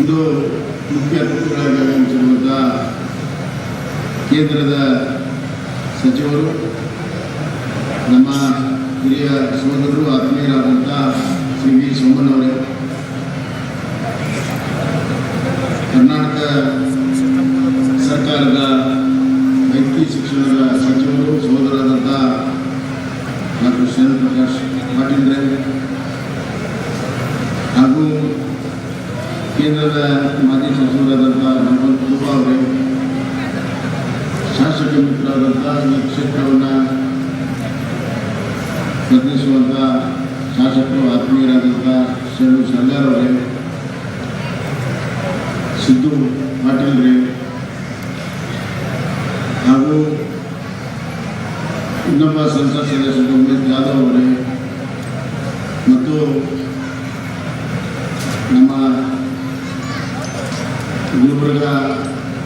ಇದು ಮುಖ್ಯ ಅತಿಥಿಗಳಾಗಿ ಆಗಮಿಸಿರುವಂಥ ಕೇಂದ್ರದ ಸಚಿವರು, ನಮ್ಮ ಹಿರಿಯ ಸೋದರರು ಆತ್ಮೀಯರಾದಂಥ ಶ್ರೀ ವಿ. ಸೋಮನವರೇ ಕರ್ನಾಟಕ ಸರ್ಕಾರದ ವೈದ್ಯಕೀಯ ಶಿಕ್ಷಣದ ಸಚಿವರು ಸೋದರಾದಂಥ ಡಾಕ್ಟರ್ ಶ್ಯಾಮ್ ಪ್ರಕಾಶ್ ಪಾಟೀಲ್ರೆ ಹಾಗೂ ಕೇಂದ್ರದ ಮಾಜಿ ಸಚಿವರಾದಂಥ ಭಗವಂತ ಕುಬಾ ಅವರೇ ಶಾಸಕ ಮಿತ್ರರಾದಂಥ ಈ ಕ್ಷೇತ್ರವನ್ನು ಪ್ರತಿನಿಧಿಸುವಂಥ ಶಾಸಕರು, ಆತ್ಮೀಯರಾದಂಥ ಶರಣು ಸರ್ದಾರವರೇ ಸಿದ್ದು ಪಾಟೀಲ್ರೇ ಹಾಗೂ ಇನ್ನೊಬ್ಬ ಸಂಸತ್ ಸದಸ್ಯರು ಉಮೇಶ್ ಜಾಧವ್ ಅವರೇ, ಮತ್ತು ನಮ್ಮ ಗುಲ್ಬರ್ಗ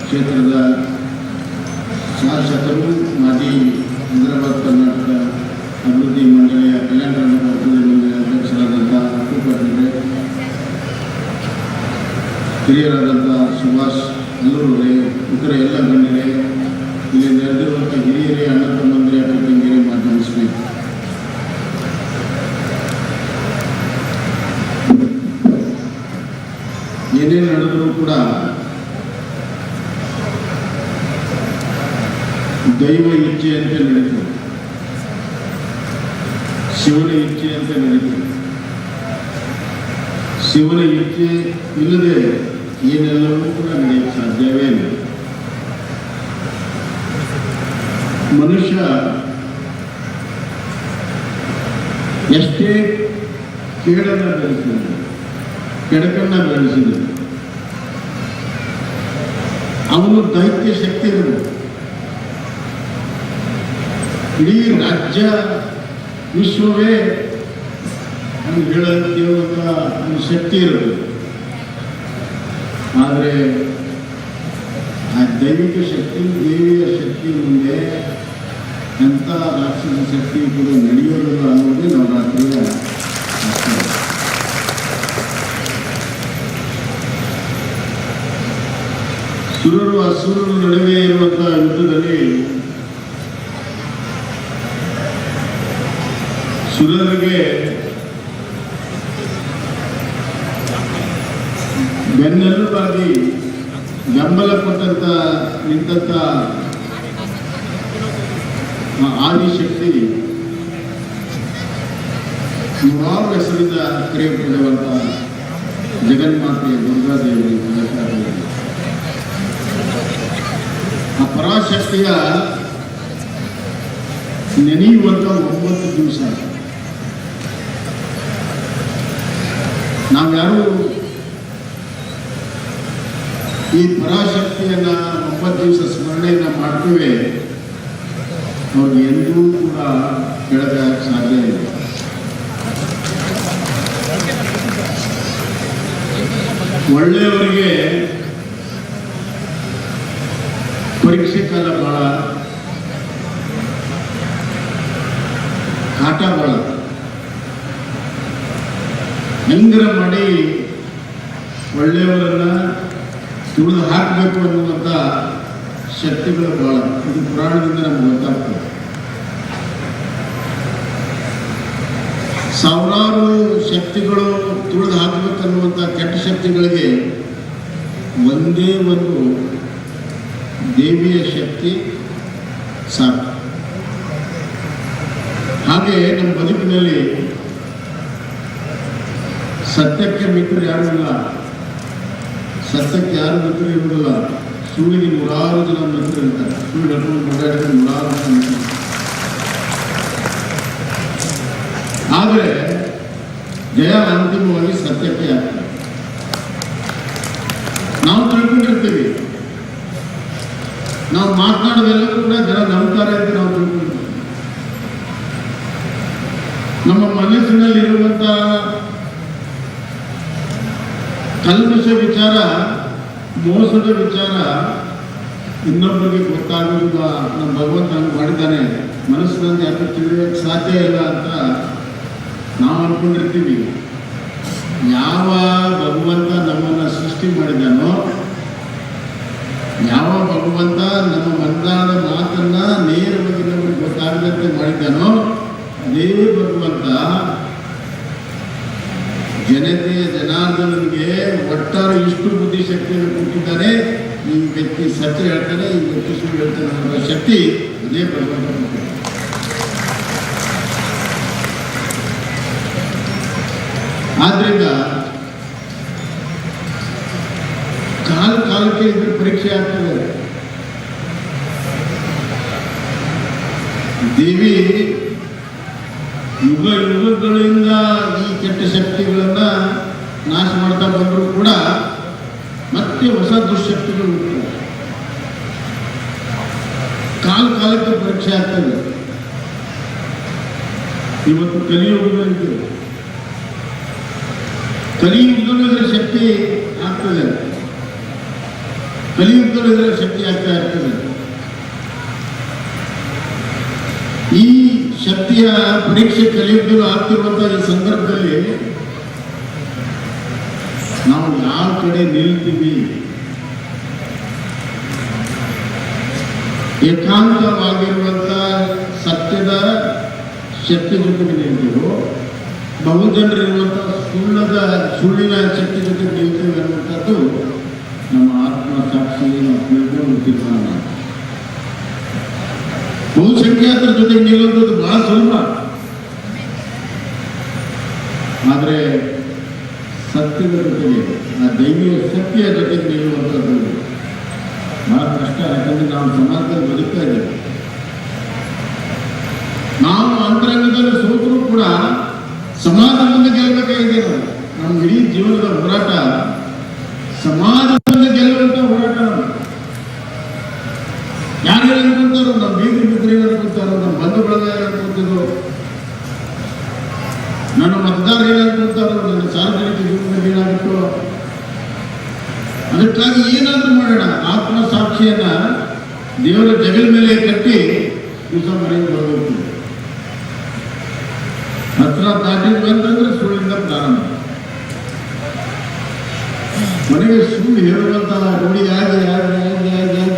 ಕ್ಷೇತ್ರದ ಶಾಸಕರು ಮಾಜಿ ಹೈದರಾಬಾದ್ ಕರ್ನಾಟಕ ಶಿವನ ಇಚ್ಛೆ ಇಲ್ಲದೆ ಏನೆಲ್ಲವೂ ಕೂಡ ನಡೆಯಕ್ಕೆ ಸಾಧ್ಯವೇ ಇಲ್ಲ ಮನುಷ್ಯ ಎಷ್ಟೇ ಕೇಳನ್ನ ಬೆಳೆಸಿದ ಕೆಡಕನ್ನ ಬೆಳೆಸಿದ್ರು, ಅವನು ದೈತ್ಯ ಶಕ್ತಿ ಇರಬೇಕು ಇಡೀ ರಾಜ್ಯ ವಿಶ್ವವೇ ಅವನು ಹೇಳೋದು ಕೇಳುವಂಥ ಶಕ್ತಿ ಇರೋದು ಆದರೆ ಆ ದೈವಿಕ ಶಕ್ತಿ, ದೇವಿಯ ಶಕ್ತಿ ಮುಂದೆ ಎಂಥ ರಾಕ್ಷಸ ಶಕ್ತಿ ಕೂಡ ನಡೆಯೋದಿಲ್ಲ ಅನ್ನೋದೇ ನವರಾತ್ರಿಯ ಅರ್ಥ. ಸುರರು ಅಸುರರು ನಡುವೆ ಇರುವಂತಹ ಯುದ್ಧದಲ್ಲಿ ಸುರರಿಗೆ ಬೆನ್ನೆಲುಬಾಗಿ ಬೆಂಬಲ ಕೊಟ್ಟಂತ ನಿಂತಂತ ಆದಿಶಕ್ತಿ ನೂರಾರು ಹೆಸರಿಂದ ಕರೆಯಲ್ಪಡುವಂತ ಜಗನ್ಮಾತೆ ದುರ್ಗಾದೇವಿ ಆ ಪರಾಶಕ್ತಿಯ ನೆನೆಯುವಂತ ಒಂಬತ್ತು ದಿವಸ. ನಾವ್ಯಾರು ಈ ಪರಾಶಕ್ತಿಯನ್ನ ಒಂಬತ್ತು ದಿವಸ ಸ್ಮರಣೆಯನ್ನ ಮಾಡ್ತೇವೆ. ಅವ್ರಿಗೆ ಎಂದೂ ಕೂಡ ಕೆಳಗ ಸಾಧ್ಯ ಇಲ್ಲ. ಒಳ್ಳೆಯವರಿಗೆ ಪರೀಕ್ಷೆ ಕಾಲ ಬಹಳ ಕಾಟ ಬಹಳ. ಹೆಂಗರ ಮಾಡಿ ಒಳ್ಳೆಯವರನ್ನ ಹಾಕಬೇಕು ಅನ್ನುವಂಥ ಶಕ್ತಿಗಳು ಬಹಳ ಇದು. ಪುರಾಣದಿಂದ ನಮ್ಗೆ ಗೊತ್ತಾಗ್ತದೆ. ಸಾವಿರಾರು ಶಕ್ತಿಗಳು ತುಳಿದು ಹಾಕಬೇಕನ್ನುವಂಥ ಕೆಟ್ಟ ಶಕ್ತಿಗಳಿಗೆ ಒಂದೇ ಒಂದು ದೇವಿಯ ಶಕ್ತಿ ಸಾಕು. ಹಾಗೆ ನಮ್ಮ ಬದುಕಿನಲ್ಲಿ ಸತ್ಯಕ್ಕೆ ಮಿತ್ರರು ಯಾರೂ ಇಲ್ಲ. ಸತ್ತಕ್ಕೆ ಯಾರು ಮಿತ್ರ ಇರುವುದಿಲ್ಲ ಸುಳ್ಳಿಗೆ ನೂರಾರು ಜನ ಮಿತ್ರ ಇರ್ತಾರೆ ಸುಳ್ಳು ನಡ್ಕೊಂಡು ಓಡಾಡಿದ್ರೆ ನೂರಾರು ಜನ ಆದರೆ, ಜಯ ಅಂತಿಮವಾಗಿ ಸತ್ಯಕ್ಕೆ ಆಗ್ತದೆ ನಾವು ತಿಳ್ಕೊಂಡಿರ್ತೀವಿ. ನಾವು ಮಾತನಾಡೋದೆಲ್ಲ. ಜನತೆಯ ಜನಾರ್ದನಿಗೆ ಒಟ್ಟಾರೆ ಇಷ್ಟು ಬುದ್ಧಿಶಕ್ತಿಯನ್ನು ಕೊಟ್ಟಿದ್ದಾನೆ ಈ ವ್ಯಕ್ತಿ ಸತ್ಯ ಹೇಳ್ತಾನೆ, ಈ ವ್ಯಕ್ತಿ ಸುಳ್ಳು ಹೇಳ್ತಾನೆ ಅನ್ನೋ ಶಕ್ತಿ ಅದೇ ಭಗವಂತ. ಆದ್ರಿಂದ ಕಾಲ ಕಾಲಕ್ಕೆ ಇದ್ರ ಪರೀಕ್ಷೆ ಆಗ್ತದೆ ದೇವಿ ಯುಗ ಯುಗಗಳಿಂದ ಈ ಕೆಟ್ಟ ಶಕ್ತಿಗಳನ್ನ ನಾಶ ಮಾಡ್ತಾ ಬಂದರೂ ಕೂಡ ಮತ್ತೆ ಹೊಸ ದುಶ್ಶಕ್ತಿಗಳು ಹುಟ್ಟುತ್ತವೆ. ಕಾಲ ಕಾಲಕ್ಕೆ ಪರೀಕ್ಷೆ ಆಗ್ತದೆ ಇವತ್ತು ಕಲಿಯುಗದಲ್ಲಿ ಕಲಿಯುಗದಲ್ಲೂ ಇದರ ಶಕ್ತಿ ಆಗ್ತದೆ ಕಲಿಯುಗದಲ್ಲೂ ಇದರ ಶಕ್ತಿ ಆಗ್ತಾ ಇರ್ತದೆ ಈ ಶಕ್ತಿಯ ಪರೀಕ್ಷೆ ಕಲಿಯುಗದಲ್ಲೂ ಆಗ್ತಿರುವಂತಹ ಈ ಸಂದರ್ಭದಲ್ಲಿ ನಾವು ಯಾವ ಕಡೆ ನಿಲ್ತೀವಿ ಏಕಾಂತವಾಗಿರುವಂತ ಸತ್ಯದ ಶಕ್ತಿ ಜೊತೆಗೆ ನಿಲ್ತೀವೋ ಬಹುಜನರಿರುವಂಥ ಸುಳ್ಳದ ಸುಳ್ಳಿನ ಶಕ್ತಿ ಜೊತೆಗೆ ನಿಲ್ತೀವಿ ಅನ್ನುವಂಥದ್ದು ನಮ್ಮ ಆತ್ಮ ಸಾಕ್ಷಿ ನಾವು ತೀರ್ಮಾನ. ಬಹುಸಂಖ್ಯಾತರ ಜೊತೆ ನಿಲ್ಲುವಂಥದ್ದು ಬಹಳ ಸುಲಭ. ಆದರೆ ಸತ್ಯದ ಜೊತೆಗೆ, ಆ ದೈವಿಯ ಶಕ್ತಿಯ ಜೊತೆ ನಿಲ್ಲುವಂಥದ್ದು ಬಹಳ ಕಷ್ಟ. ಯಾಕಂದ್ರೆ ನಾವು ಸಮಾಜದಲ್ಲಿ ಬದುಕ್ತಾ ಇದ್ದೇವೆ. ನಾವು ಅಂತರಂಗದಲ್ಲಿ ಸೋತರೂ ಕೂಡ ಸಮಾಜ ಮುಂದೆ ಗೆಲ್ಲಬೇಕಾಗಿದೆ ನಮ್ಮ ಇಡೀ ಜೀವನದ ಹೋರಾಟ ಸಮಾಜ ಮುಂದೆ ಗೆಲ್ಲುವಂತ ಹೋರಾಟ ನಮ್ದು. ಯಾರು ಏನು ಅನ್ಕೊಂತಾರೋ ನಮ್ಮ ಬೀದಿ ಮಿತ್ರ ಏನು ಅನ್ಕೊಂತಾರೋ ನಮ್ಮ ಬಂಧು ಬಳಗ ಏನು ಅನ್ಕೊಂತಿದ್ರು ನನ್ನ ಮತದಾರ ಏನು ಅನ್ಕೊಂತಾರೋ ನನ್ನ ಸಾರ್ವಜನಿಕ ಜೀವನದಲ್ಲಿ ಏನಾಗುತ್ತೋ ಅದಕ್ಕಾಗಿ ಏನಾದ್ರೂ ಮಾಡೋಣ ಆತ್ಮ ಸಾಕ್ಷಿಯನ್ನ ದೇವರ ಜಗಲ್ ಮೇಲೆ ಕಟ್ಟಿ ದಿವಸ ಮನೆಗೆ ಬರಬೇಕು ಹತ್ರ ದಾಟಿ ಬಂತಂದ್ರೆ ಸುಳ್ಳಿಂದ ಪ್ರಾರಂಭ ಮನೆಗೆ ಸುಳ್ಳು ಹೇಳುವಂತಹ ರೂಢಿ ಆಗಿ ಆಗಿ ಆಗಿ ಆಗಿ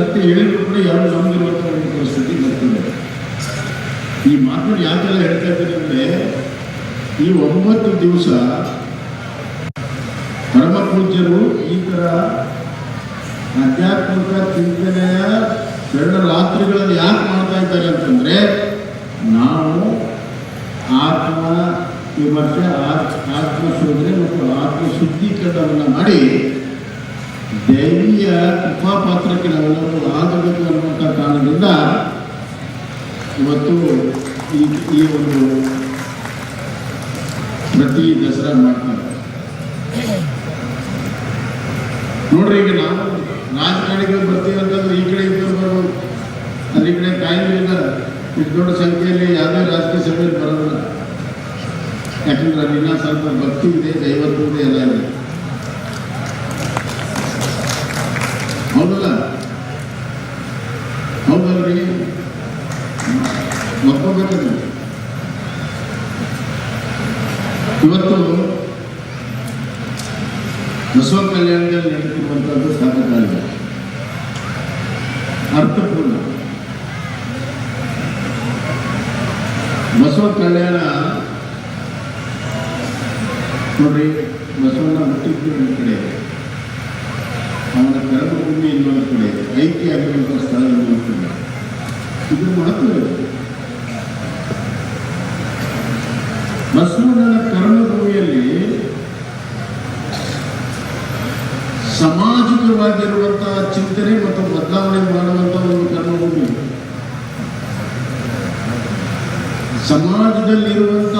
ಸತ್ಯ ಹೇಳಿದ್ರು ಕೂಡ ಯಾರು ಒಂದು ಪರಿಸ್ಥಿತಿ ಬರ್ತದೆ ಈ ಮಾತನ್ನು ಯಾಕೆಲ್ಲ ಹೇಳ್ತಾ ಇದ್ದೀನಿ ಅಂದ್ರೆ, ಈ ಒಂಬತ್ತು ದಿವಸ ಪರಮ ಪೂಜ್ಯರು ಈ ತರ ಆಧ್ಯಾತ್ಮಿಕ ಚಿಂತನೆಯ ಎರಡು ರಾತ್ರಿಗಳಲ್ಲಿ ಯಾಕೆ ಮಾಡ್ತಾ ಇದ್ದಾರೆ ಅಂತಂದ್ರೆ, ನಾವು ಆತ್ಮ ವಿಮರ್ಶೆ ಆತ್- ಆತ್ಮ ಶೋಧನೆ ಮತ್ತು ಆತ್ಮ ಶುದ್ಧೀಕರಣವನ್ನು ಮಾಡಿ ದೈವಿಯ ಕೃಪಾಪಾತ್ರಕ್ಕೆ ನಾವೆಲ್ಲರೂ ಆಗಬೇಕು ಅನ್ನುವಂಥ ಕಾರಣದಿಂದ ಇವತ್ತು ಈ ಈ ಒಂದು ಪ್ರತಿ ದಸರಾ ಮಾಡ್ತಾರೆ. ನೋಡ್ರಿ, ಈಗ ನಾವು ರಾಜಕಾರಣಿಗಳು ಬರ್ತೀವಿ ಅಂತಂದ್ರೆ ಈ ಕಡೆ ಇದ್ದವರು ಬರ್ಬೋದು ಅದ್ರ ಈ ಕಡೆ ಕಾಯಿಲೆಯಿಂದ ಇಷ್ಟು ದೊಡ್ಡ ಸಂಖ್ಯೆಯಲ್ಲಿ ಯಾವುದೇ ರಾಜಕೀಯ ಸಭೆಯಲ್ಲಿ ಬರೋದಿಲ್ಲ. ಯಾಕಂದ್ರೆ ಅಲ್ಲಿ ಸ್ವಲ್ಪ ಭಕ್ತಿ ಇದೆ ದೈವತ್ವ ಇದೆ ಎಲ್ಲ ಇದೆ. ಹೌದಲ್ಲ? ಹೌದಲ್ರಿ? ಒಪ್ಕೋಬೇಕಲ್ಲ ಇವತ್ತು ಬಸವ ಕಲ್ಯಾಣದಲ್ಲಿ ನಡೀತಿರುವಂಥದ್ದು ಸಾಕಕಾಲಿಕ ಅರ್ಥಪೂರ್ಣ. ಬಸವ ಕಲ್ಯಾಣ ನೋಡ್ರಿ ಬಸವಣ್ಣ ಹುಟ್ಟಿದ್ದು ಒಂದು ಕಡೆ ಅವನ ಕರ್ಮಭೂಮಿ ಇನ್ನೊಂದು ಕಡೆ ಐಕ್ಯ ಆಗಿರುವಂಥ ಸ್ಥಳ ಇನ್ನೊಂದು ಕಡೆ ಇದು ಮಹತ್ವ ಇದೆ ಬಸವಣ್ಣನ ಕರ್ಮಭೂಮಿಯಲ್ಲಿ ಸಾಮಾಜಿಕವಾಗಿರುವಂತಹ ಚಿಂತನೆ ಮತ್ತು ಬದಲಾವಣೆ ಮಾಡುವಂತಹ ಒಂದು ಕರ್ಮಭೂಮಿ ಸಮಾಜದಲ್ಲಿರುವಂಥ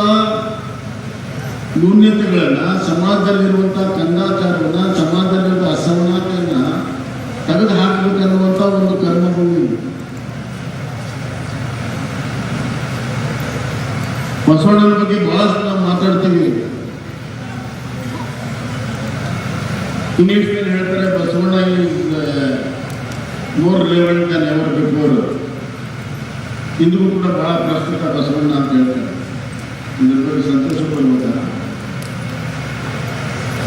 ನ್ಯೂನ್ಯತೆಗಳನ್ನ ಸಮಾಜದಲ್ಲಿರುವಂಥ ಕಂದಾಚಾರವನ್ನ ಸಮಾಜದಲ್ಲಿರುವ ಅಸಮಾನತೆಯನ್ನ ತೆಗೆದು ಹಾಕಬೇಕನ್ನುವಂಥ ಒಂದು ಕರ್ಮಭೂಮಿ ಬಸವಣ್ಣನ ಬಗ್ಗೆ ಬಹಳಷ್ಟು ನಾವು ಮಾತಾಡ್ತೀವಿ ಇಂಗ್ಲಿಷ್ನಲ್ಲಿ ಹೇಳ್ತಾರೆ Basavanna more level than ever before ಇಂದಿಗೂ ಕೂಡ ಬಹಳ ಪ್ರಸ್ತುತ ಬಸವಣ್ಣ ಅಂತ ಹೇಳ್ತಾರೆ ಇದ್ರ ಬಗ್ಗೆ ಸಂತೋಷ ಪಡ್ಬೋದ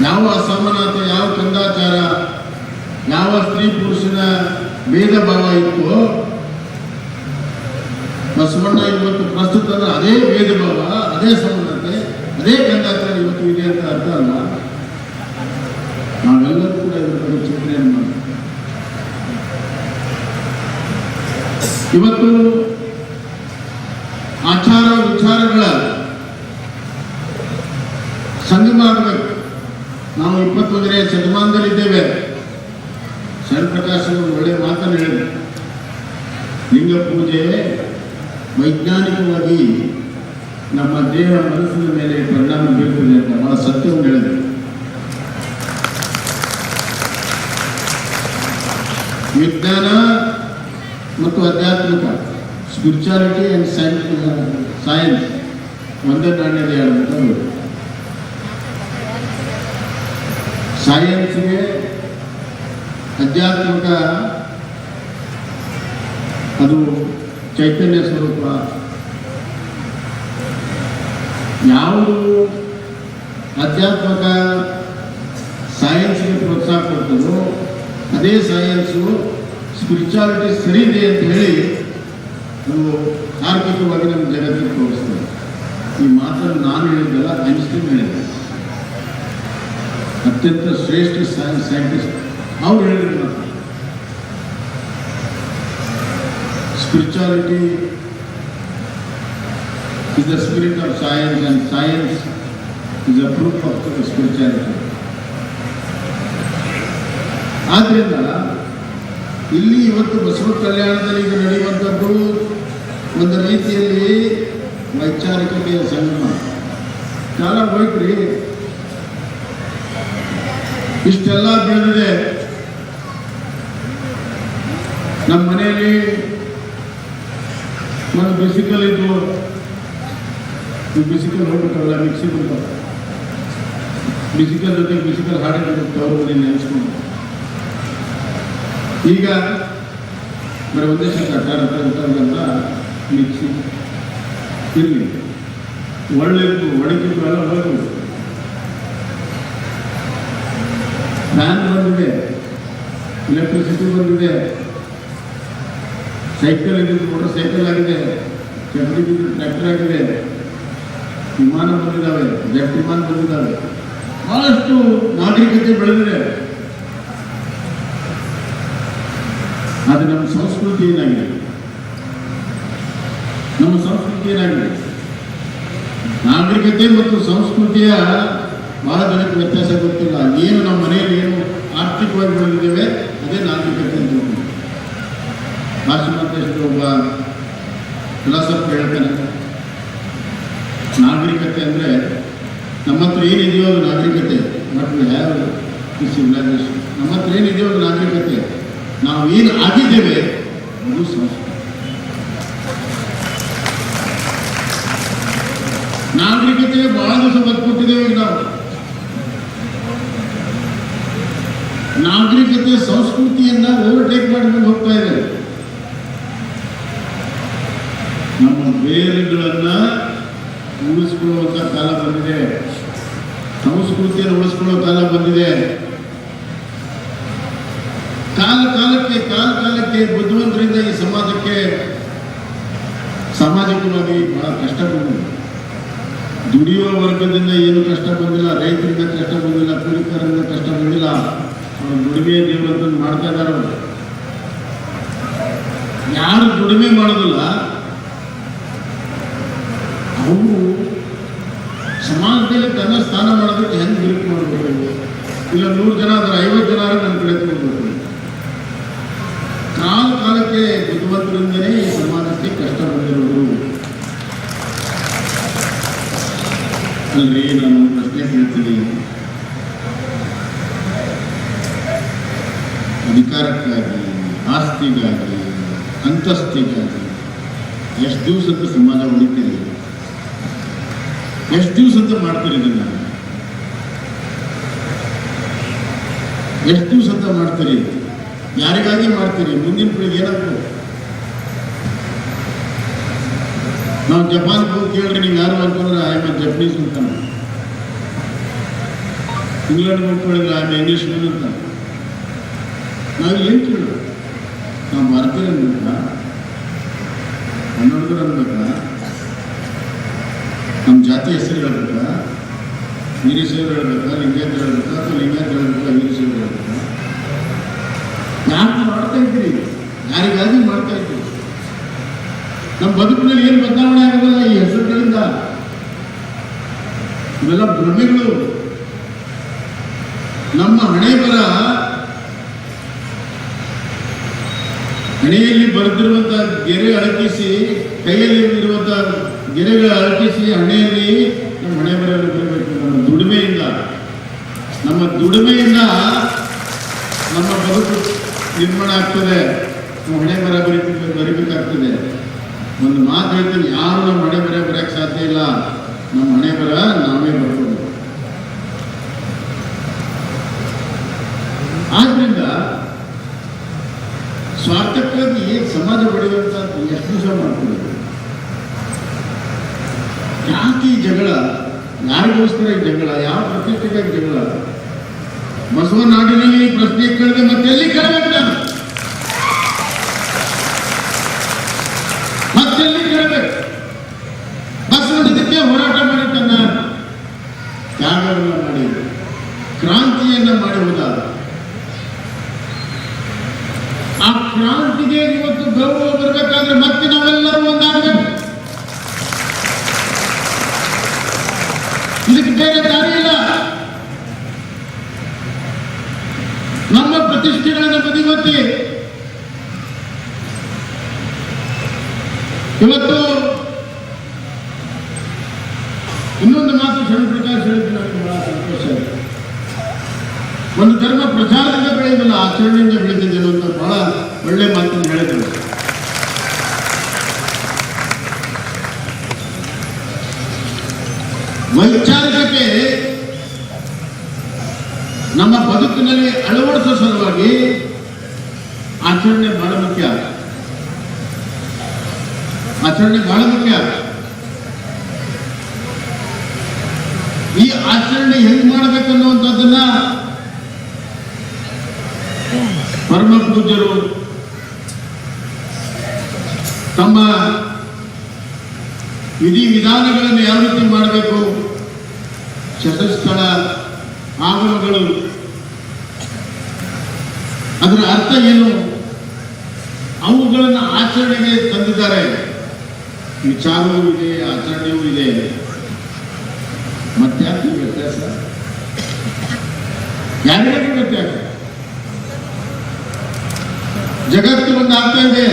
ಯಾವ ಅಸಮಾನತೆ ಯಾವ ಕಂದಾಚಾರ ಯಾವ ಸ್ತ್ರೀ ಪುರುಷನ ಭೇದ ಭಾವ ಇತ್ತು ಬಸವಣ್ಣ ಇವತ್ತು ಪ್ರಸ್ತುತ ಅಂದ್ರೆ ಅದೇ ಭೇದ ಭಾವ ಅದೇ ಸಮಾನತೆ ಅದೇ ಕಂದಾಚಾರ ಇವತ್ತು ಇದೆ ಅಂತ ಅರ್ಥ ಅಲ್ಲ ನಾವೆಲ್ಲರೂ ಕೂಡ ಇದ್ರ ಬಗ್ಗೆ ಚಿಂತನೆಯನ್ನು ಮಾಡಿ ಇವತ್ತು ಆಚಾರ ವಿಚಾರಗಳ ಸಂಗಮ ಆಗಬೇಕು. ನಾವು ಇಪ್ಪತ್ತೊಂದನೇ ಶತಮಾನದಲ್ಲಿದ್ದೇವೆ. ಶರಣಪ್ರಕಾಶ್ ಅವರು ಒಳ್ಳೆಯ ಮಾತನ್ನು ಹೇಳಿದರು. ಲಿಂಗ ಪೂಜೆ ವೈಜ್ಞಾನಿಕವಾಗಿ ನಮ್ಮ ದೇಹ ಮನಸ್ಸಿನ ಮೇಲೆ ಪರಿಣಾಮ ಬೀರುತ್ತದೆ ಅಂತ ಬಹಳ ಸತ್ಯವನ್ನು ಹೇಳಿದ್ರು ವಿಜ್ಞಾನ ಮತ್ತು ಆಧ್ಯಾತ್ಮಿಕ ಸ್ಪಿರಿಚುಯಾಲಿಟಿ ಆ್ಯಂಡ್ ಸೈನ್ಸ್ ಸೈನ್ಸ್ ಒಂದೇ ನಾಣ್ಯದ ಅಂತ ಸೈನ್ಸ್ಗೆ ಆಧ್ಯಾತ್ಮಿಕ ಅದು ಚೈತನ್ಯ ಸ್ವರೂಪ. ಯಾವುದು ಆಧ್ಯಾತ್ಮಕ ಸೈನ್ಸ್ಗೆ ಪ್ರೋತ್ಸಾಹ ಕೊಡ್ತದೋ, ಅದೇ ಸೈನ್ಸು ಸ್ಪಿರಿಚುಯಾಲಿಟಿ ಸರಿ ಇದೆ ಅಂತ ಹೇಳಿ ನಾವು ತಾರ್ಕಿಕವಾಗಿ ನಮ್ಮ ಜಗತ್ತಿಗೆ ತೋರಿಸ್ತದೆ. ಈ ಮಾತನ್ನು ನಾನು ಹೇಳಿದ್ದಲ್ಲ, ಐನ್ಸ್ಟೀನ್ ಹೇಳಿದ್ದೆ. ಅತ್ಯಂತ ಶ್ರೇಷ್ಠ ಸೈನ್ಸ್ ಸೈಂಟಿಸ್ಟ್ ಅವ್ರು ಹೇಳಿದ್ರು ಮಾತು spirituality is the spirit of science and science is a proof of the. ಆದ್ರಿಂದ ಇಲ್ಲಿ ಇವತ್ತು ಬಸವ ಕಲ್ಯಾಣದಲ್ಲಿ ಈಗ ನಡೆಯುವಂಥದ್ದು ಒಂದು ರೀತಿಯಲ್ಲಿ ವೈಚಾರಿಕತೆಯ ಸಂಗಮ. ಕಾಲ ಹೋಯ್ತ್ರಿ ಇಷ್ಟೆಲ್ಲ ಬೆಳೆದಿದೆ. ನಮ್ಮ ಮನೆಯಲ್ಲಿ ಒಂದು ಬಿಸಿಕಲ್ ಇದ್ದು ನೀವು ಬಿಸಿಕಲ್ ಹೋಗ್ಬೇಕಲ್ಲ, ಮಿಕ್ಸಿ ಬರ್ತಾವೆ ಬಿಸಿಕಲ್ ಜೊತೆ ಬಿಸಿಕಲ್ ಹಾಡಿದ್ರು ತವರು ನೆನೆಸ್ಕೊಂಡು. ಈಗ, ಬರೀ ಒಂದೇ ಶಬ್ದ ಅಂತ ಅಂತ ಮಿಕ್ಸಿ. ಇರಲಿ ಒಳ್ಳೆಯದು ಒಣಗಿದ್ದು ಎಲ್ಲ ಹೋಗಿ ಫ್ಯಾನ್ ಬಂದಿದೆ. ಎಲೆಕ್ಟ್ರಿಸಿಟಿ ಬಂದಿದೆ. ಸೈಕಲ್ ಆಗಿದ್ದು ಮೋಟರ್ ಸೈಕಲ್ ಆಗಿದೆ. ಚಕ್ರಿ ಟ್ರ್ಯಾಕ್ಟರ್ ಆಗಿದೆ. ವಿಮಾನ ಬಂದಿದ್ದಾವೆ ಜೆಟ್ ವಿಮಾನ ಬಂದಿದ್ದಾವೆ. ಬಹಳಷ್ಟು ನಾಗರಿಕತೆ ಬೆಳೆದಿದೆ. ಅದು ನಮ್ಮ ಸಂಸ್ಕೃತಿ ಏನಾಗಿದೆ ನಮ್ಮ ಸಂಸ್ಕೃತಿ ನಾಗರಿಕತೆ ಮತ್ತು ಸಂಸ್ಕೃತಿಯ ಬಹಳ ಜನಕ್ಕೆ ವ್ಯತ್ಯಾಸ ಗೊತ್ತಿಲ್ಲ. ಏನು ನಮ್ಮ ಮನೆಯಲ್ಲಿ ಏನು ಆರ್ಥಿಕವಾಗಿ ಬೆಳೆದಿದ್ದೇವೆ ಅದೇ ನಾಗರಿಕತೆ ಅಂತ. ಭಾಷಾಂತೇಶ್ವರ ಒಬ್ಬ ಫಿಲಾಸಫರ್ ಹೇಳ್ತಾನೆ. ನಾಗರಿಕತೆ ಅಂದರೆ ನಮ್ಮ ಹತ್ರ ಏನಿದೆಯೋ ಅದು ನಾಗರಿಕತೆ. ಬಟ್ ಹ್ಯಾವ್ ಸಿವಿಲೈಸೇಷನ್ ನಮ್ಮ ಹತ್ರ ಏನಿದೆಯೋ ಅದು ನಾಗರಿಕತೆ. ನಾವು ಏನು ಆಗಿದ್ದೇವೆ ಅದು ಸಂಸ್ಕೃತಿ ನಾಗರಿಕತೆ ಬಹಳ ದಿವಸ ಬದುಕೊಟ್ಟಿದ್ದೇವೆ ಈಗ ನಾವು ನಾಗರಿಕತೆ ಸಂಸ್ಕೃತಿಯನ್ನ ಓವರ್ಟೇಕ್ ಮಾಡಿಕೊಂಡು ಹೋಗ್ತಾ ಇದೆ ನಮ್ಮ ಬೇರುಗಳನ್ನ ಉಳಿಸ್ಕೊಳ್ಳುವಂತ ಕಾಲ ಬಂದಿದೆ ಸಂಸ್ಕೃತಿಯನ್ನು ಉಳಿಸ್ಕೊಳ್ಳೋ ಕಾಲ ಬಂದಿದೆ ಕಾಲ ಕಾಲಕ್ಕೆ ಕಾಲ ಬುದ್ಧಿವಂತರಿಂದ ಈ ಸಮಾಜಕ್ಕೆ ಸಾಮಾಜಿಕವಾಗಿ ಬಹಳ ಕಷ್ಟ ಬಂದಿದೆ. ದುಡಿಯುವ ವರ್ಗದಿಂದ ಏನು ಕಷ್ಟ ಬಂದಿಲ್ಲ, ರೈತರಿಂದ ಕಷ್ಟ ಬಂದಿಲ್ಲ ಕೂಲಿಕರಿಂದ ಕಷ್ಟ ಬಂದಿಲ್ಲ ದುಡಿಮೆ ದೇವರನ್ನು ಮಾಡ್ತಾ ಇದ್ದಾರೆ ಯಾರು ದುಡಿಮೆ ಮಾಡೋದಿಲ್ಲ, ಅವರು ಸಮಾಜದಲ್ಲಿ ತನ್ನ ಸ್ಥಾನ ಮಾಡೋದಕ್ಕೆ ಹೆಂಗೆ ಬಿರುಕು ಮಾಡಬೇಕು ಇಲ್ಲ ನೂರು ಜನ ಆದ್ರೆ ಐವತ್ತು ಜನ ನನ್ನ ಕಡೆ ತಗೊಳ್ಬೇಕು ಕಾಲ ಕಾಲಕ್ಕೆ ಬುದ್ಧಿವಂತರಿಂದಲೇ ಈ ಸಮಾಜಕ್ಕೆ ಕಷ್ಟ ಬಂದಿರೋದು ಅಲ್ರಿ ನಾನು ಪ್ರಶ್ನೆ ಕೇಳ್ತೀನಿ ಅಧಿಕಾರಕ್ಕಾಗಿ ಆಸ್ತಿಗಾಗಿ ಅಂತಸ್ತಿಗಾಗಿ ಎಷ್ಟು ದಿವಸದ ಸಮಾಜ ಉಳಿತೀರಿ ಎಷ್ಟು ದಿವಸದ ಮಾಡ್ತೀರಿ ಇದನ್ನ? ಎಷ್ಟು ದಿವಸದ ಮಾಡ್ತೀರಿ? ಯಾರಿಗಾಗಿ ಮಾಡ್ತೀರಿ? ಮುಂದಿನ ಪೀಳಿಗೆ ಏನಾಗ್ತದೆ? ನಾವು ಜಪಾನ್ ಹೋಗಿ ಕೇಳ್ರಿ, ನೀವು ಯಾರು ಅನ್ಕೊಂಡ್ರೆ ಐ ಎಂ ಜಪನೀಸ್ ಅಂತ ಇಂಗ್ಲೆಂಡ್ ಹೋಗ್ಕೊಳ್ಳಿದ್ರೆ ಐ ಎಂ ಇಂಗ್ಲೀಷ್ ಮ್ಯಾನ್ ಅಂತ. ನಾವು ಏನು ಕೇಳೋದು? ನಾವು ಭಾರತೀಯರು ಅನ್ಬೇಕಾ ಕನ್ನಡದರು ಅನ್ಬೇಕಾ ನಮ್ಮ ಜಾತಿ ಹೆಸರು ಹೇಳ್ಬೇಕಾ? ವೀರಶೈವರು ಹೇಳ್ಬೇಕಾ? ಲಿಂಗಾಯತ ಹೇಳ್ಬೇಕಾ? ಅಥವಾ ಲಿಂಗಾಯತ ಹೇಳ್ಬೇಕಾ? ವೀರಶೈವರು ಹೇಳ್ಬೇಕಾ? ನಾನು ಮಾಡ್ತಾ ಇದ್ದೀರಿ. ಯಾರಿಗಾಗಿ ಮಾಡ್ತಾ ಇದ್ದೀರಿ. ನಮ್ಮ ಬದುಕಿನಲ್ಲಿ ಏನು ಬದಲಾವಣೆ ಆಗೋದಿಲ್ಲ ಈ ಹೆಸರುಗಳಿಂದ. ಇವೆಲ್ಲ ಭ್ರಮೆಗಳು. ನಮ್ಮ ಹಣೆ ಬರ ಹಣೆಯಲ್ಲಿ ಬರೆದಿರುವಂತಹ ಗೆರೆ ಅಳಕಿಸಿ ಕೈಯಲ್ಲಿ ಇರುವಂತಹ ಗೆರೆಗಳ ಅರ್ಪಿಸಿ ಹಣೆಯಲ್ಲಿ ನಮ್ಮ ಹಣೆ ಬರೆಯಲ್ಲಿ ಬರಬೇಕು ನಮ್ಮ ದುಡಿಮೆಯಿಂದ. ನಮ್ಮ ದುಡಿಮೆಯಿಂದ ನಮ್ಮ ಬದುಕು ನಿರ್ಮಾಣ ಆಗ್ತದೆ. ನಮ್ಮ ಹಣೆ ಬರ ಬರೀ ಬರಿಬೇಕಾಗ್ತದೆ. ಒಂದು ಮಾತು ಹೇಳ್ತೀನಿ, ಯಾರು ನಮ್ಮ ಹಣೆ ಬರ ಬರೆಯಕ್ಕೆ ಸಾಧ್ಯ ಇಲ್ಲ. ನಮ್ಮ ಹಣೆ ಬರ ನಾವೇ ಬರ್ಬೋದು. ಆದ್ರಿಂದ ಸ್ವಾರ್ಥಕ್ಕಾಗಿ ಸಮಾಜ ಬೆಳೆಯುವಂತ ಎಷ್ಟು ದಿವಸ ಮಾಡ್ತೀವಿ. ಯಾಕೆ ಈ ಜಗಳ ಯಾರಿಗೋಸ್ಕರ ಈ ಜಗಳ, ಯಾವ ಪ್ರತಿಷ್ಠೆಗಾಗಿ ಜಗಳ? ಬಸವನಾಡಿನಲ್ಲಿ ಈ ಪ್ರಶ್ನೆ ಕೇಳಿದೆ ಮತ್ತೆ ಎಲ್ಲಿ ಕೇಳಬೇಕು ನಾನು? ಮತ್ತೆಲ್ಲಿ ಕೇಳಬೇಕು ಬಸವನಿದಕ್ಕೆ ಹೋರಾಟ ಮಾಡಿ ತನ್ನ ತ್ಯಾಗವನ್ನು ಮಾಡಿ ಕ್ರಾಂತಿಯನ್ನ ಮಾಡಿ ಹೋದ ಆ ಕ್ರಾಂತಿಗೆ ಇವತ್ತು ಗೌರವ ಬರಬೇಕಾದ್ರೆ ಮತ್ತೆ ನಾವೆಲ್ಲರೂ ಒಂದಾಗಬೇಕು ಇದಕ್ಕೆ ಬೇರೆ ದಾರಿ ಇಲ್ಲ ನಮ್ಮ ಪ್ರತಿಷ್ಠೆಗಳನ್ನು ಬದಿಗೊತ್ತಿ ಇವತ್ತು ಇನ್ನೊಂದು ಮಾತು ಶರಣ ಪ್ರಕಾಶ್ ಹೇಳಿದ್ದು ನನಗೆ ಬಹಳ ಸಂತೋಷ ಆಯ್ತು ಒಂದು ಧರ್ಮ ಪ್ರಚಾರದಿಂದ ಬೆಳೆಯುವುದಿಲ್ಲ ಆಚರಣೆಯಿಂದ ಬೆಳೀತಿದೆ ಅಂತ ಬಹಳ ಒಳ್ಳೆ ಮಾತನ್ನು ಹೇಳಿದ್ರು ವೈಚಾರಿಕತೆ ನಮ್ಮ ಬದುಕಿನಲ್ಲಿ ಅಳವಡಿಸುವ ಸಲುವಾಗಿ ಆಚರಣೆ ಬಹಳ ಮುಖ್ಯ. ಆಚರಣೆ ಬಹಳ ಮುಖ್ಯ. ಈ ಆಚರಣೆ ಹೆಂಗ್ ಮಾಡ್ಬೇಕನ್ನುವಂಥದ್ದನ್ನ ಪರಮ ಪೂಜ್ಯರು ತಮ್ಮ ವಿಧಿ ವಿಧಾನಗಳನ್ನು ಯಾವ ರೀತಿ ಮಾಡಬೇಕು? ಶತಸ್ಥಳ ಆಗಮಗಳು ಅದರ ಅರ್ಥ ಏನು? ವಿಚಾರವೂ ಇದೆ ಆಚರಣೆಯೂ ಇದೆ. ಮತ್ತೆ ವ್ಯತ್ಯಾಸ? ಯಾರಿಗೂ ವ್ಯತ್ಯಾಸ? ಜಗತ್ತು ಒಂದು ಆಗ್ತಾ ಇದೆ.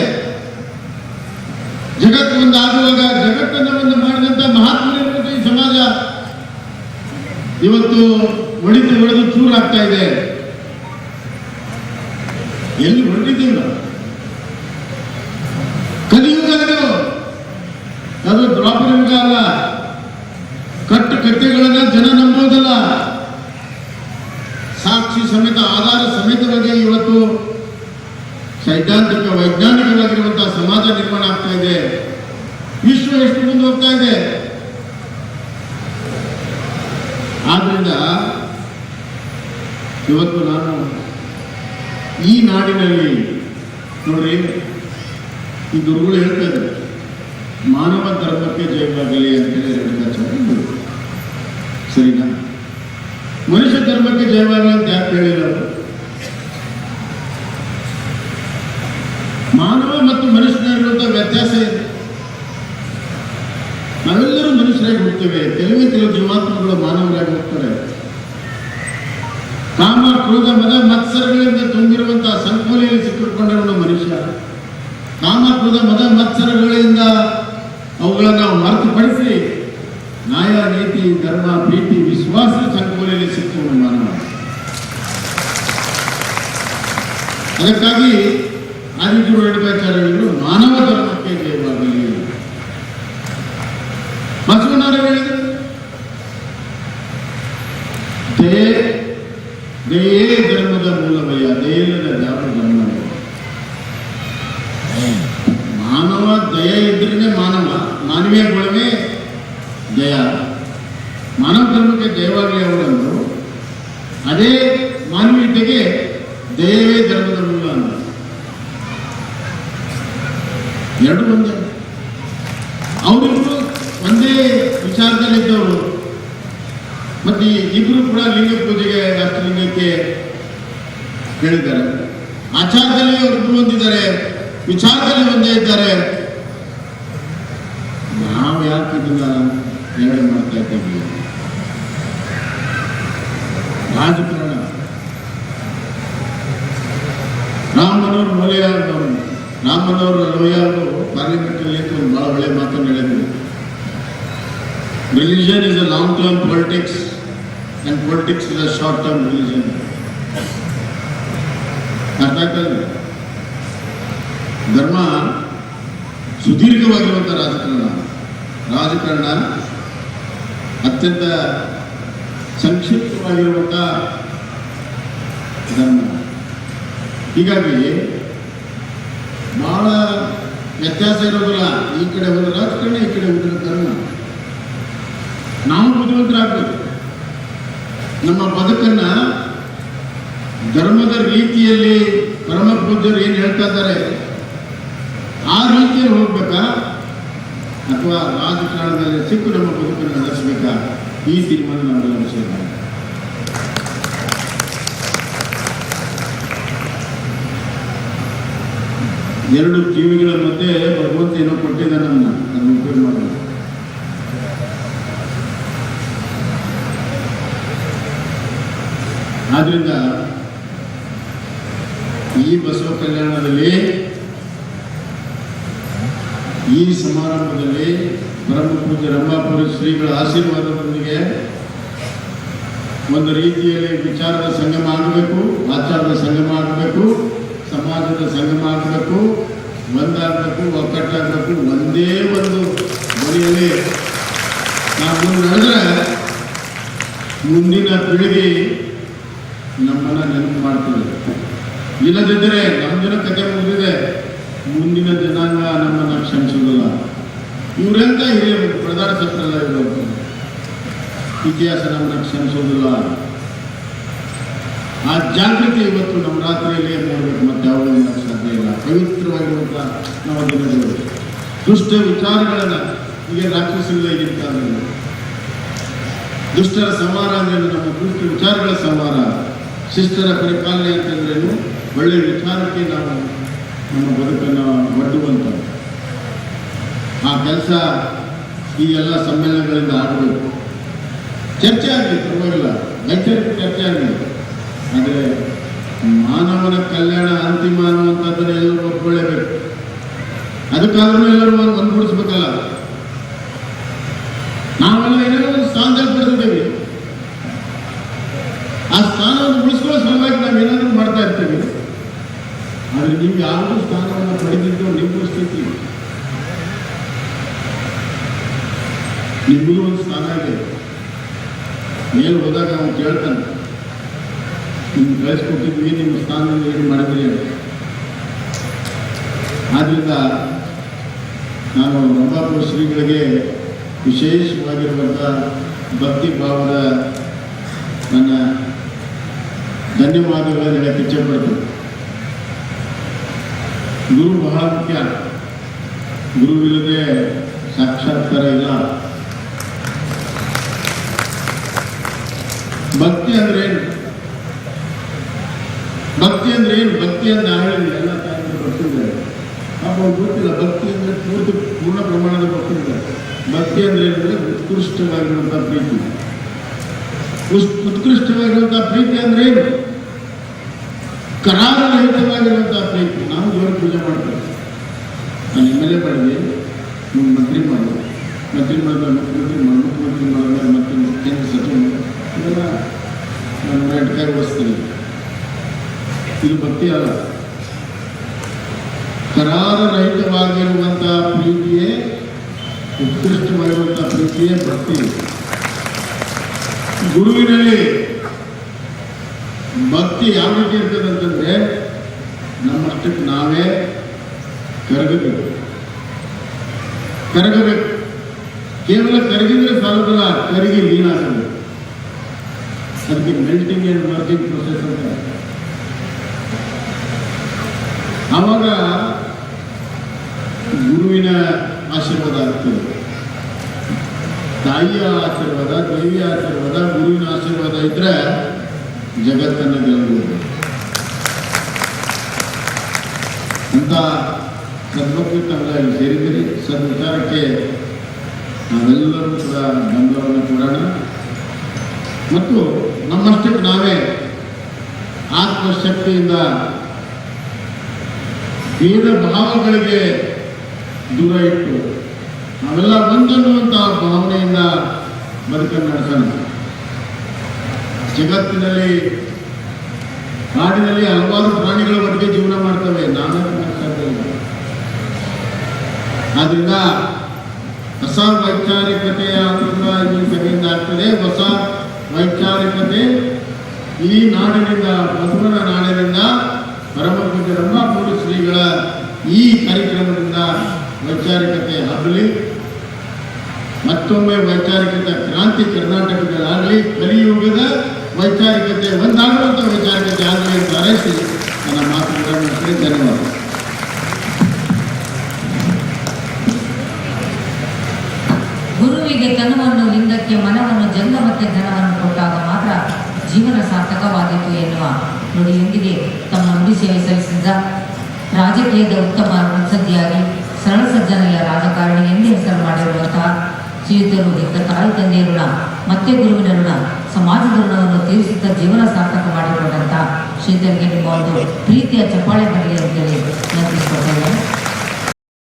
ಜಗತ್ತು ಒಂದು ಆಗುವಾಗ ಜಗತ್ತನ್ನು ಒಂದು ಮಾಡಿದಂತ ಮಹಾತ್ಮರಿರುವಂತ ಈ ಸಮಾಜ. ಇವತ್ತು ಒಳಿತು ಒಡೆದು ಚೂರಾಗ್ತಾ ಇದೆ. ಎಲ್ಲಿ ಹೊರಟಿದ್ದೀವಿ ನಾವು ಕಲಿಯುಗ ಅದು ಅದು ಅಲ್ಲ ಕಟ್ಟು ಕಥೆಗಳನ್ನ ಜನ ನಂಬೋದಲ್ಲ ಸಾಕ್ಷಿ ಸಮೇತ, ಆಧಾರ ಸಮೇತವಾಗಿ ಇವತ್ತು ಸೈದ್ಧಾಂತಿಕ, ವೈಜ್ಞಾನಿಕವಾಗಿರುವಂತಹ ಸಮಾಜ ನಿರ್ಮಾಣ ಆಗ್ತಾ ಇದೆ. ವಿಶ್ವ ಎಷ್ಟು ಮುಂದೆ ಹೋಗ್ತಾ ಇದೆ? ಆದ್ರಿಂದ ಇವತ್ತು ನಾನು ಈ ನಾಡಿನಲ್ಲಿ ನೋಡ್ರಿ ಈ ಗುರುಗಳು ಹೇಳ್ತಾ ಇದ್ದಾರೆ ಮಾನವ ಧರ್ಮಕ್ಕೆ ಜಯವಾಗಲಿ ಅಂತೇಳಿ ರೇಣುಕಾಚಾರ್ಯ ಹೇಳಿದ್ರು. ಸರಿನಾ ಮನುಷ್ಯ ಧರ್ಮಕ್ಕೆ ಜಯವಾಗಲಿ ಅಂತ ಯಾಕೆ ಹೇಳಿಲ್ಲ ಅವರು? ಮಾನವ ಮತ್ತು ಮನುಷ್ಯನಿರುವಂತಹ ವ್ಯತ್ಯಾಸ ಇದೆ. ನಾವೆಲ್ಲರೂ ಮನುಷ್ಯರಾಗಿ ಹೋಗ್ತೇವೆ. ಕೆಲವೇ ಕೆಲವು ಜೀವಾತ್ಮಗಳು ಮಾನವರಾಗಿ ಹೋಗ್ತಾರೆ. ಕಾಮ, ಕ್ರೋಧ, ಮದ, ಮತ್ಸರಗಳಿಂದ ತುಂಬಿರುವಂತಹ ಸಂಕೋಲೆಯಲ್ಲಿ ಸಿಕ್ಕಿಕೊಂಡಿರುವ ಮನುಷ್ಯ. ಕಾಮ, ಕ್ರೋಧ, ಮದ, ಮತ್ಸರಗಳಿಂದ ಅವುಗಳನ್ನು ನಾವು ಹೊರತುಪಡಿಸಿ ನ್ಯಾಯ, ನೀತಿ, ಧರ್ಮ ಪ್ರೀತಿ ವಿಶ್ವಾಸ ಸಂಕೋಲೆಯಲ್ಲಿ ಸಿಕ್ಕುವ ಮಾನವ. ಅದಕ್ಕಾಗಿ ఆదిత్యుడు వెళ్ళిపోతారు వీళ్ళు మానవ ధర్మకే చేయవాలి ಅರ್ಥ ಧರ್ಮ ಸುದೀರ್ಘವಾಗಿರುವಂಥ ರಾಜಕಾರಣ. ರಾಜಕಾರಣ ಅತ್ಯಂತ ಸಂಕ್ಷಿಪ್ತವಾಗಿರುವಂಥ ಧರ್ಮ. ಹೀಗಾಗಿ ಬಹಳ ವ್ಯತ್ಯಾಸ ಇರೋದಿಲ್ಲ. ಈ ಕಡೆ ಹೋದ್ರೆ ರಾಜಕಾರಣ, ಈ ಕಡೆ ಹೋದ್ರೆ ಧರ್ಮ. ನಾವು ಬುದ್ಧಿವಂತರಾಗಬೇಕು. ನಮ್ಮ ಬದುಕನ್ನ ಧರ್ಮದ ರೀತಿಯಲ್ಲಿ ಪರಮ ಪೂಜ್ಯರು ಏನು ಹೇಳ್ತಾ ಇದ್ದಾರೆ? ಆ ರೀತಿಯಲ್ಲಿ ಹೋಗ್ಬೇಕಾ? ಅಥವಾ ರಾಜಕಾರಣದಲ್ಲಿ ಸಿಕ್ಕು ನಮ್ಮ ಬದುಕನ್ನು ನಡೆಸಬೇಕಾ ಈ ತೀರ್ಮಾನ ನಾವೆಲ್ಲ ವಿಷಯ ಎರಡು ಜೀವಿಗಳ ಮಧ್ಯೆ ಭಗವಂತ ಏನೋ ಕೊಟ್ಟಿದ್ದಾನೆ ನನ್ನ ಅದನ್ನು ಉಪಯೋಗ ಮಾಡಿ ಆದ್ರಿಂದ ಈ ಬಸವ ಕಲ್ಯಾಣದಲ್ಲಿ, ಈ ಸಮಾರಂಭದಲ್ಲಿ ಬ್ರಹ್ಮಪೂಜೆ ರಂಭಾಪುರ ಶ್ರೀಗಳ ಆಶೀರ್ವಾದದೊಂದಿಗೆ ಒಂದು ರೀತಿಯಲ್ಲಿ ವಿಚಾರದ ಸಂಗಮ ಆಗಬೇಕು, ಆಚಾರದ ಸಂಗಮ ಆಗಬೇಕು, ಸಮಾಜದ ಸಂಗಮ ಆಗಬೇಕು, ಒಂದಾಗಬೇಕು, ಒಕ್ಕಟ್ಟಾಗಬೇಕು, ಒಂದೇ ಒಂದು ಮನೆಯಲ್ಲಿ ನಾವು ನಡೆದ್ರೆ ಮುಂದಿನ ಪೀಳಿಗೆ ನಮ್ಮನ್ನು ನೆನಪು ಮಾಡ್ತದೆ. ಇಲ್ಲದಿದ್ದರೆ ನಮ್ಮ ದಿನ ಕತೆ ಮುಗಿದಿದೆ. ಮುಂದಿನ ಜನಾಂಗ ನಮ್ಮನ್ನ ಕ್ಷಮಿಸೋದಿಲ್ಲ ಇವರೆಂತ ಹೇಳಿ ಪ್ರಧಾನ ಸಂಪ್ರದಾಯಗಳು ಇತಿಹಾಸ ನಮ್ಮನ್ನ ಕ್ಷಮಿಸೋದಿಲ್ಲ ಆ ಜಾಗೃತಿ ಇವತ್ತು ನಮ್ಮ ರಾತ್ರಿಯಲ್ಲಿ ನೋಡಬೇಕು, ಮತ್ತೆ ಮಾಡಕ್ಕೆ ಸಾಧ್ಯ ಇಲ್ಲ. ಪವಿತ್ರವಾಗಿರುವಂಥ ನಮ್ಮ ದಿನಗಳು. ದುಷ್ಟ ವಿಚಾರಗಳನ್ನ ಈಗ ಕಾಲದಲ್ಲಿ ದುಷ್ಟರ ಸಂಹಾರ ಅಂದ್ರೆ ನಮ್ಮ ದುಷ್ಟ ವಿಚಾರಗಳ ಸಂಹಾರ. ಶಿಷ್ಟರ ಪರಿಪಾಲನೆ ಅಂತಂದ್ರೇನು? ಒಳ್ಳೆ ವಿಚಾರಕ್ಕೆ ನಾವು ನಮ್ಮ ಬದುಕನ್ನು ಒಡ್ಡುವಂಥದ್ದು ಆ ಕೆಲಸ ಈ ಎಲ್ಲ ಸಮ್ಮೇಳನಗಳಿಂದ ಆಗಬೇಕು. ಚರ್ಚೆ ಆಗಲಿ ಪರವಾಗಿಲ್ಲ. ವೈಚಾರಿಕ ಚರ್ಚೆ ಆಗಲಿ ಆದರೆ ಮಾನವನ ಕಲ್ಯಾಣ ಅಂತಿಮ ಅನ್ನುವಂಥದ್ದನ್ನು ಎಲ್ಲರೂ ಒಪ್ಕೊಳ್ಳೇಬೇಕು. ಅದಕ್ಕಾದ್ರೂ ಎಲ್ಲರೂ ಒಂದುಗೂಡಿಸ್ಬೇಕಲ್ಲ ನಾವೆಲ್ಲ ಏನೇನೋ ಒಂದು ಸ್ಥಾನದಲ್ಲಿ ಆ ಸ್ಥಾನವನ್ನು ಉಳಿಸ್ಕೊಳ್ಳೋ ಸಲುವಾಗಿ ನಾವು ಏನಾದರೂ ಮಾಡ್ತಾ ಇರ್ತೀವಿ. ಆದರೆ ನೀವು ಯಾವುದೂ ಸ್ಥಾನವನ್ನು ಪಡೆದಿದ್ದು ನಿಮ್ಮ ಸ್ಥಿತಿ. ನಿಮಗೂ ಒಂದು ಸ್ಥಾನ ಇದೆ. ಮೇಲೆ ಹೋದಾಗ ಅವನು ಕೇಳ್ತಾನೆ, ನಿಮ್ಗೆ ಕಳಿಸ್ಕೊಟ್ಟಿದ್ವಿ, ನಿಮ್ಮ ಸ್ಥಾನ ಏನು ಮಾಡಿದ್ರಿ ಅಂತ. ಆದ್ರಿಂದ ನಾನು ರಂಭಾಪುರ ಶ್ರೀಗಳಿಗೆ ವಿಶೇಷವಾಗಿರುವಂಥ ಭಕ್ತಿ ಭಾವದ ನನ್ನ ಧನ್ಯವಾದಗಳನ್ನು ಹೇಳಕ್ಕೆ ಇಚ್ಛೆಪಡ್ತೀನಿ ಗುರು ಬಹಳ ಮುಖ್ಯ ಗುರುವಿಲ್ಲದೆ ಸಾಕ್ಷಾತ್ಕಾರ ಇಲ್ಲ ಭಕ್ತಿ ಅಂದ್ರೆ ಏನು ಭಕ್ತಿ ಅಂದ್ರೆ ಏನು ಭಕ್ತಿ ಅಂದ್ರೆ ಹೇಳಿಲ್ಲ ಎಲ್ಲ ತಾಯಿಗಳು ಬರ್ತಿದ್ದಾರೆ ಪಾಪ ಅವ್ರಿಗೆ ಗೊತ್ತಿಲ್ಲ ಭಕ್ತಿ ಅಂದ್ರೆ ಪೂರ್ತಿ ಪೂರ್ಣ ಪ್ರಮಾಣದ ಭಕ್ತಿ ಇದೆ ಭಕ್ತಿ ಅಂದ್ರೆ ಏನಂದ್ರೆ ಉತ್ಕೃಷ್ಟವಾಗಿರುವಂಥ ಪ್ರೀತಿ ಉಸ್- ಉತ್ಕೃಷ್ಟವಾಗಿರುವಂಥ ಪ್ರೀತಿ ಅಂದ್ರೆ ಏನು ಕರಾರರಹಿತವಾಗಿರುವಂಥ ಪ್ರಯತ್ನ. ನಾವು ದೇವರ ಪೂಜೆ ಮಾಡ್ತೇವೆ ನಾನು ಎಂ ಎಲ್ ಎ ಮಾಡಿದೆ ಮಂತ್ರಿ ಮಾಡಿ ಮಂತ್ರಿಮಂಡಲ ಮುಖ್ಯಮಂತ್ರಿ ಮುಖ್ಯಮಂತ್ರಿ ಮಾಡಿದ್ರೆ ಮತ್ತೆ ಕೇಂದ್ರ ಸಚಿವ ಇದೆಲ್ಲ ನಾನು ನಾಟಕ ಓಡಿಸ್ತೀನಿ. ಇದು ಭಕ್ತಿ ಅಲ್ಲ. ಕರಾರ ರಹಿತವಾಗಿರುವಂಥ ಪ್ರೀತಿಯೇ ಉತ್ಕೃಷ್ಟವಾಗಿರುವಂಥ ಪ್ರೀತಿಯೇ ಭಕ್ತಿ. ಗುರುವಿನಲ್ಲಿ ಭಕ್ತಿ ಯಾವ ರೀತಿ ಇರ್ತದೆ ಅಂತಂದ್ರೆ ನಮ್ಮಷ್ಟಕ್ಕೆ ನಾವೇ ಕರಗಬೇಕು ಕರಗಬೇಕು. ಕೇವಲ ಕರಗಿದ್ರೆ ಸಾಲದಲ್ಲ, ಕರಗಿ ಲೀನಾಗಬೇಕು ಅದಕ್ಕೆ ಮೆಲ್ಟಿಂಗ್ ಆ್ಯಂಡ್ ಮರ್ಜಿಂಗ್ ಪ್ರೊಸೆಸ್ ಅಂತ ಆವಾಗ ಗುರುವಿನ ಆಶೀರ್ವಾದ ಆಗ್ತದೆ. ತಾಯಿಯ ಆಶೀರ್ವಾದ, ದೇವಿಯ ಆಶೀರ್ವಾದ, ಗುರುವಿನ ಆಶೀರ್ವಾದ ಇದ್ರೆ ಜಗತ್ತನ್ನು ಗೆಲ್ಲಬಹುದು. ಅಂತ ತಾವೆಲ್ಲ ಇಲ್ಲಿ ಸೇರಿದ್ದೀರಿ ನಾವೆಲ್ಲರೂ ಕೂಡ ಬೆಂಬಲವನ್ನು ಕೊಡೋಣ. ಮತ್ತು ನಮ್ಮಷ್ಟಕ್ಕೆ ನಾವೇ ಆತ್ಮಶಕ್ತಿಯಿಂದ ವೇದ ಭಾವಗಳಿಗೆ ದೂರ ಇಟ್ಟು ನಾವೆಲ್ಲ ಒಂದನ್ನುವಂತಹ ಭಾವನೆಯಿಂದ ಬದುಕನ್ನು ನಡೆಸೋಣ. ಜಗತ್ತಿನಲ್ಲಿ ಕಾಡಿನಲ್ಲಿ ಹಲವಾರು ಪ್ರಾಣಿಗಳ ಬಗ್ಗೆ ಜೀವನ ಮಾಡ್ತವೆ. ಇಲ್ಲ ಆದ್ರಿಂದ ಹೊಸ ವೈಚಾರಿಕತೆ ಆಗ್ತದೆ ಹೊಸ ವೈಚಾರಿಕತೆ ಈ ನಾಡಿನಿಂದ ಬಸವನ ನಾಡಿನಿಂದ ಪರಮ ಪೂಜ್ಯ ಶ್ರೀಗಳ ಈ ಕಾರ್ಯಕ್ರಮದಿಂದ ವೈಚಾರಿಕತೆ ಹಬ್ಬಲಿ ಮತ್ತೊಮ್ಮೆ ವೈಚಾರಿಕತೆ ಕ್ರಾಂತಿ ಕರ್ನಾಟಕದಲ್ಲಾಗಲಿ, ಕಲಿಯುಗದ ವೈಚಾರಿಕತೆ ಒಂದಾಗುವಂಥ ವೈಚಾರಿಕತೆ ಆಗಲಿ ಅಂತ ಹಾರೈಸಿ ನನ್ನ ಮಾತುಗಳನ್ನು. ಧನ್ಯವಾದ ತನುವನ್ನು ಲಿಂಗಕ್ಕೆ ಮನವನ್ನು ಮತ್ತೆ ಧನವನ್ನು ಕೊಟ್ಟಾಗ ಮಾತ್ರ ಜೀವನ ಸಾರ್ಥಕವಾದೀತು ಎನ್ನುವ ನುಡಿಯೊಂದಿಗೆ ತಮ್ಮ ನುಡಿ ಸೇವೆ ಸಲ್ಲಿಸಿದ ರಾಜಕೀಯದ ಉತ್ತಮ ಮುತ್ಸದ್ದಿಯಾಗಿ ಸರಳ ಸಜ್ಜನೆಯ ರಾಜಕಾರಣಿ ಎಂದೇ ಹೆಸರು ಮಾಡಿರುವಂತಹ ಶ್ರೀಯುತರು ಇದ್ದ ತಾಯಿ ತಂದೆಯ ಋಣ, ಮತ್ತೆ ಗುರುವಿನ ಋಣ ಸಮಾಜದ ಋಣವನ್ನು ತೀರಿಸುತ್ತಾ ಜೀವನ ಸಾರ್ಥಕ ಮಾಡಿಕೊಂಡಂತಹ ಶ್ರೀಧರಿಗೆ ನಿಮ್ಮ ಒಂದು ಪ್ರೀತಿಯ ಚಪ್ಪಾಳೆ ಬರಲಿ ಅಂತೇಳಿ